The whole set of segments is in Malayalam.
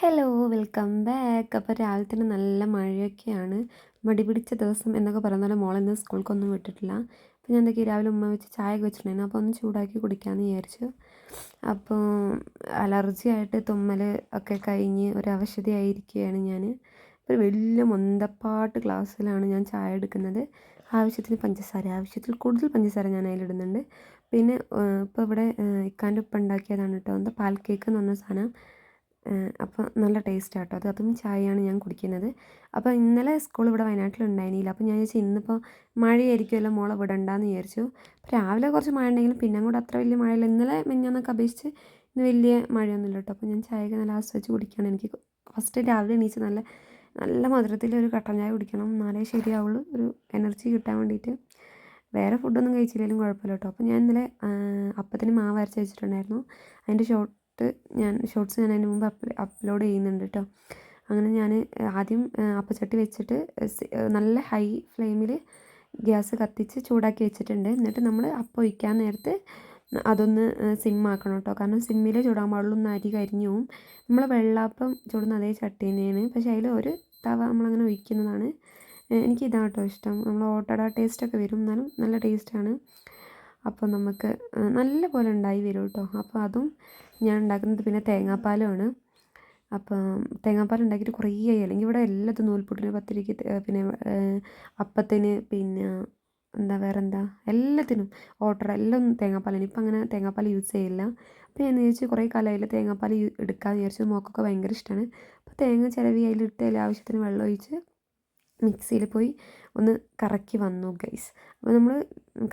ഹലോ വെൽക്കം ബാക്ക് അപ്പോൾ രാവിലെ തന്നെ നല്ല മഴയൊക്കെയാണ്. മടി പിടിച്ച ദിവസം എന്നൊക്കെ പറയുന്ന പോലെ മോളെ ഇന്ന് സ്കൂൾക്കൊന്നും വിട്ടിട്ടില്ല. അപ്പോൾ ഞാൻ എന്തൊക്കെയാണ് രാവിലെ ഉമ്മ വെച്ച് ചായ വെച്ചിട്ടുണ്ടായിരുന്നു. അപ്പോൾ ഒന്ന് ചൂടാക്കി കുടിക്കാമെന്ന് വിചാരിച്ചു. അപ്പോൾ അലർജി ആയിട്ട് തുമ്മൽ ഒക്കെ കഴിഞ്ഞ് ഒരു അവശതയായിരിക്കുകയാണ് ഞാൻ ഒരു വലിയ മൊന്തപ്പാട്ട് ക്ലാസ്സിലാണ് ഞാൻ ചായ എടുക്കുന്നത്. ആവശ്യത്തിന് പഞ്ചസാര ആവശ്യത്തിൽ കൂടുതൽ പഞ്ചസാര ഞാൻ അതിലിടുന്നുണ്ട്. പിന്നെ ഇപ്പോൾ ഇവിടെ ഇക്കാന്റെ ഉപ്പ് ഉണ്ടാക്കിയതാണ് കേട്ടോ. എന്താ പാൽ കേക്ക് എന്ന് പറഞ്ഞ സാധനം. അപ്പോൾ നല്ല ടേസ്റ്റ് ആട്ടോ അത് അതും ചായയാണ് ഞാൻ കുടിക്കുന്നത്. അപ്പോൾ ഇന്നലെ സ്കൂൾ ഇവിടെ വയനാട്ടിൽ ഉണ്ടായിരുന്നില്ല അപ്പോൾ ഞാൻ ചോദിച്ചാൽ ഇന്നിപ്പോൾ മഴയായിരിക്കുമല്ലോ മോളെ വിടണ്ടെന്ന് വിചാരിച്ചു. അപ്പോൾ രാവിലെ കുറച്ച് മഴ ഉണ്ടെങ്കിലും പിന്നെ കൂടെ അത്ര വലിയ മഴയില്ല. ഇന്നലെ മിഞ്ഞാന്നൊക്കെ അപേക്ഷിച്ച് ഇന്ന് വലിയ മഴയൊന്നുമില്ല കേട്ടോ അപ്പോൾ ഞാൻ ചായയൊക്കെ നല്ല ആസ്വദിച്ച് കുടിക്കുകയാണ് എനിക്ക് ഫസ്റ്റ് രാവിലെ എണീച്ച് നല്ല നല്ല മധുരത്തിൽ ഒരു കട്ടൻ ചായ കുടിക്കണം. എന്നാലേ ശരിയാവുള്ളൂ. ഒരു എനർജി കിട്ടാൻ വേണ്ടിയിട്ട്. വേറെ ഫുഡൊന്നും കഴിച്ചില്ലെങ്കിലും കുഴപ്പമില്ല കേട്ടോ അപ്പോൾ ഞാൻ ഇന്നലെ അപ്പത്തിന് മാവ് അരച്ച് വെച്ചിട്ടുണ്ടായിരുന്നു. അതിന്റെ ഷോർട്ട് ഞാൻ ഷോർട്സ് ഞാൻ അതിന് മുമ്പ് അപ്ലോഡ് ചെയ്യുന്നുണ്ട് കേട്ടോ അങ്ങനെ ഞാൻ ആദ്യം അപ്പച്ചട്ടി വെച്ചിട്ട് നല്ല ഹൈ ഫ്ലെയിമിൽ ഗ്യാസ് കത്തിച്ച് ചൂടാക്കി വെച്ചിട്ടുണ്ട്. എന്നിട്ട് നമ്മൾ അപ്പം ഒഴിക്കാൻ നേരത്തെ അതൊന്ന് സിമ്മാക്കണം കേട്ടോ കാരണം സിമ്മിൽ ചൂടാൻ പാടുള്ളൂ ഒന്ന് അരി കരിഞ്ഞു പോവും. നമ്മൾ വെള്ളാപ്പം ചൂടുന്ന അതേ ചട്ടി തന്നെയാണ് പക്ഷേ അതിൽ ഒരു തവ നമ്മളങ്ങനെ ഒഴിക്കുന്നതാണ്. എനിക്ക് കേട്ടോ ഇഷ്ടം. നമ്മൾ ഓട്ടട ടേസ്റ്റൊക്കെ വരും. എന്നാലും നല്ല ടേസ്റ്റാണ് അപ്പോൾ നമുക്ക് നല്ല പോലെ ഉണ്ടായി വരും കേട്ടോ. അപ്പോൾ അതും ഞാൻ ഉണ്ടാക്കുന്നത് പിന്നെ തേങ്ങാപ്പാലുമാണ് അപ്പം തേങ്ങാപ്പാൽ ഉണ്ടാക്കിയിട്ട് കുറേ ആയി. അല്ലെങ്കിൽ ഇവിടെ എല്ലാത്തും നൂൽപുട്ടിന് പത്തിരിക്ക് പിന്നെ അപ്പത്തിന് പിന്നെ എന്താ വേറെ എന്താ എല്ലാത്തിനും ഓട്ടർ എല്ലാം തേങ്ങാപ്പാലാണ്. ഇപ്പം അങ്ങനെ തേങ്ങാപ്പാൽ യൂസ് ചെയ്യില്ല. അപ്പോൾ ഞാൻ വിചാരിച്ചു കുറേ കാലമായില്ല തേങ്ങാപ്പാൽ എടുക്കാമെന്ന് വിചാരിച്ചു. മോക്കൊക്കെ ഭയങ്കര ഇഷ്ടമാണ് അപ്പോൾ തേങ്ങ ചിലവി അതിലിട്ട് ആവശ്യത്തിന് വെള്ളം ഒഴിച്ച് മിക്സിയിൽ പോയി ഒന്ന് കറക്കി വന്നു ഗൈസ് അപ്പോൾ നമ്മൾ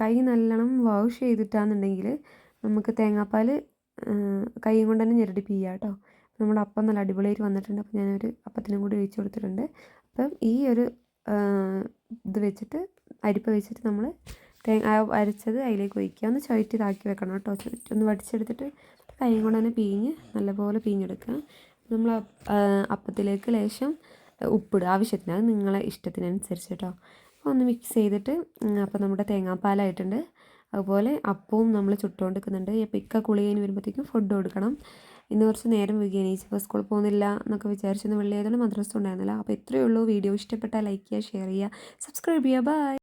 കൈ നല്ലോണം വാഷ് ചെയ്തിട്ടാണെന്നുണ്ടെങ്കിൽ നമുക്ക് തേങ്ങാപ്പാൽ കൈ കൊണ്ട് തന്നെ ഞെരടി പിയ്യാം കേട്ടോ. നമ്മുടെ അപ്പം നല്ല അടിപൊളിയായിട്ട് വന്നിട്ടുണ്ട്. അപ്പോൾ ഞാനൊരു അപ്പത്തിനും കൂടി ഒഴിച്ചു കൊടുത്തിട്ടുണ്ട്. അപ്പം ഈ ഒരു ഇത് വെച്ചിട്ട് അരിപ്പ വെച്ചിട്ട് നമ്മൾ തേങ്ങ അരച്ചത് അതിലേക്ക് ഒഴിക്കുക. ഒന്ന് ചുവറ്റി ഇതാക്കി വെക്കണം കേട്ടോ. ഒന്ന് വടിച്ചെടുത്തിട്ട് കൈ കൊണ്ട് തന്നെ പിഴിഞ്ഞ് നല്ലപോലെ പിഴിഞ്ഞെടുക്കുക. നമ്മൾ അപ്പത്തിലേക്ക് ലേശം ഉപ്പിടുക ആവശ്യത്തിന്. അത് നിങ്ങളെ ഇഷ്ടത്തിനനുസരിച്ച് കേട്ടോ അപ്പോൾ ഒന്ന് മിക്സ് ചെയ്തിട്ട് അപ്പോൾ നമ്മുടെ തേങ്ങാപ്പാലായിട്ടുണ്ട്. അതുപോലെ അപ്പവും നമ്മൾ ചുട്ടുകൊണ്ടിരിക്കുന്നുണ്ട്. അപ്പോൾ ഇക്ക കുളി കഴിഞ്ഞ് വരുമ്പോഴത്തേക്കും ഫുഡ് കൊടുക്കണം. ഇന്ന് കുറച്ച് നേരം വൈകി. എണീച്ചപ്പോൾ സ്കൂളിൽ പോകുന്നില്ല എന്നൊക്കെ വിചാരിച്ചൊന്ന് വെള്ളിയായതുകൊണ്ട് മദ്രസ ഉണ്ടായിരുന്നില്ല. അപ്പോൾ ഇത്രയേ ഉള്ളൂ. വീഡിയോ ഇഷ്ടപ്പെട്ടാൽ ലൈക്ക് ചെയ്യുക ഷെയർ ചെയ്യുക സബ്സ്ക്രൈബ് ചെയ്യുക. ബൈ